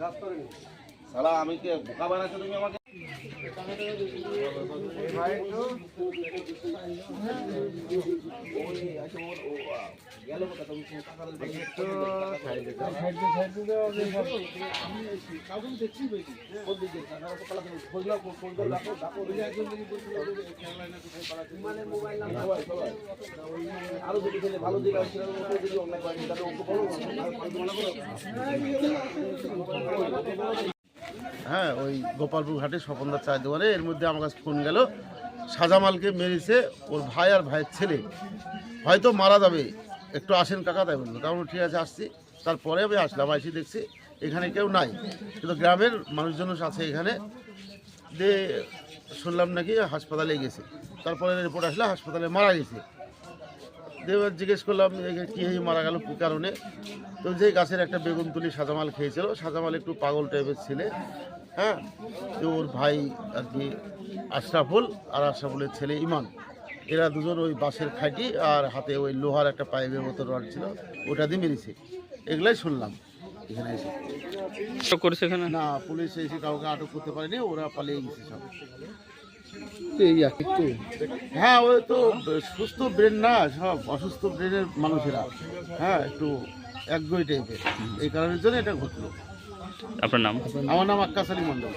গাছ করে শালা আমি কে বোকা বানাচ্ছো তুমি আমাকে? আরও যদি ছেলে ভালো দিকে হ্যাঁ ওই গোপালপুর ঘাটে স্বপনদার চায়ের দোকানে। এর মধ্যে আমার কাছে ফোন গেল, সাজামালকে মেরেছে ওর ভাই আর ভাইয়ের ছেলে। হয়তো মারা যাবে। একটু আসেন কাকা, তাই বলল। তারপর ঠিক আছে, আসছি। তারপরে আমি আসলাম, আইসি দেখছি, এখানে কেউ নাই। কিন্তু গ্রামের মানুষজন আছে এখানে। দিয়ে শুনলাম নাকি হাসপাতালে গেছে। তারপরে রিপোর্ট আসলে, হাসপাতালে মারা গেছে। দিয়ে এবার জিজ্ঞেস করলাম যে কী হয়ে মারা গেল, কী কারণে? তো যে গাছের একটা বেগুন তুলি সাজামাল খেয়েছিল, সাজামাল একটু পাগল টাইপের ছেলে। হ্যাঁ ওর ভাই আর কি আশরাফুল আর আশরাফুলের ছেলে ইমান। এরা দুজন ওই বাঁশের খাইটি আর হাতে ওই লোহার একটা পাইপের মতো রড ছিল ওটা দিয়ে মেরেছে। এগুলাই শুনলাম। এখানে এসে। করেছে এখানে? না পুলিশ এসে কাউকে আটক করতে পারেনি ওরা পালিয়ে গেছে সব। হ্যাঁ ওই তো সুস্থ ব্রেন না সব অসুস্থ ব্রেনের মানুষেরা। হ্যাঁ একটু একগই টাইপের এই কারণের জন্য এটা ঘটলো। আপনার নাম? আমার নাম আক্কাশ আলী মন্ডল